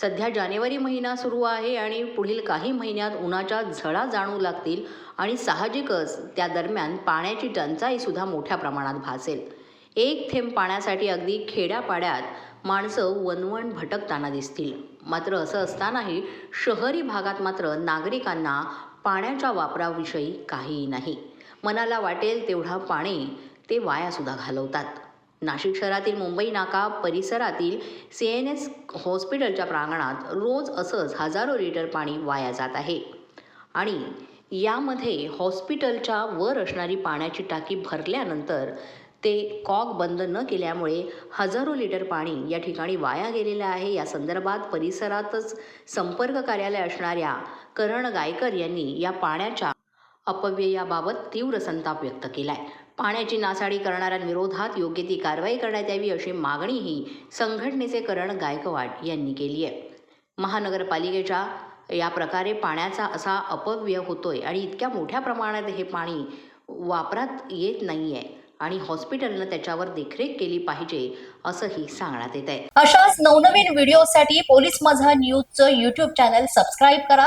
सध्या जानेवारी महिना सुरू आहे आणि पुढील काही महिन्यात उन्हाच्या झळा जाणू लागतील आणि साहजिकच त्या दरम्यान पाण्याची टंचाईसुद्धा मोठ्या प्रमाणात भासेल. एक थेंब पाण्यासाठी अगदी खेड्यापाड्यात माणसं वनवण भटकताना दिसतील. मात्र असं असतानाही शहरी भागात मात्र नागरिकांना पाण्याच्या वापराविषयी काहीही नाही. मनाला वाटेल तेवढा पाणी ते वायासुद्धा घालवतात. नाशिक शहरातील मुंबई नाका परिसरातील सी एन एस हॉस्पिटलच्या प्रांगणात रोज असंच हजारो लिटर पाणी वाया जात आहे. आणि यामध्ये हॉस्पिटलच्या वर असणारी पाण्याची टाकी भरल्यानंतर ते कॉक बंद न केल्यामुळे हजारो लिटर पाणी या ठिकाणी वाया गेलेलं आहे. या संदर्भात परिसरातच संपर्क कार्यालय असणाऱ्या करण गायकर यांनी या पाण्याच्या अपव्ययाबाबत तीव्र संताप व्यक्त केलाय. पाण्याची नासाडी करणाऱ्यांविरोधात योग्य ती कारवाई करण्यात यावी अशी मागणीही संघटनेचे करण गायकवाड यांनी केली आहे. महानगरपालिकेच्या या प्रकारे पाण्याचा असा अपव्यय होतोय आणि इतक्या मोठ्या प्रमाणात हे पाणी वापरात येत नाहीये आणि हॉस्पिटलनं त्याच्यावर देखरेख केली पाहिजे असंही सांगण्यात येत आहे अशाच नवनवीन व्हिडिओसाठी पोलीस माझा न्यूजचं युट्यूब चॅनल सबस्क्राईब करा.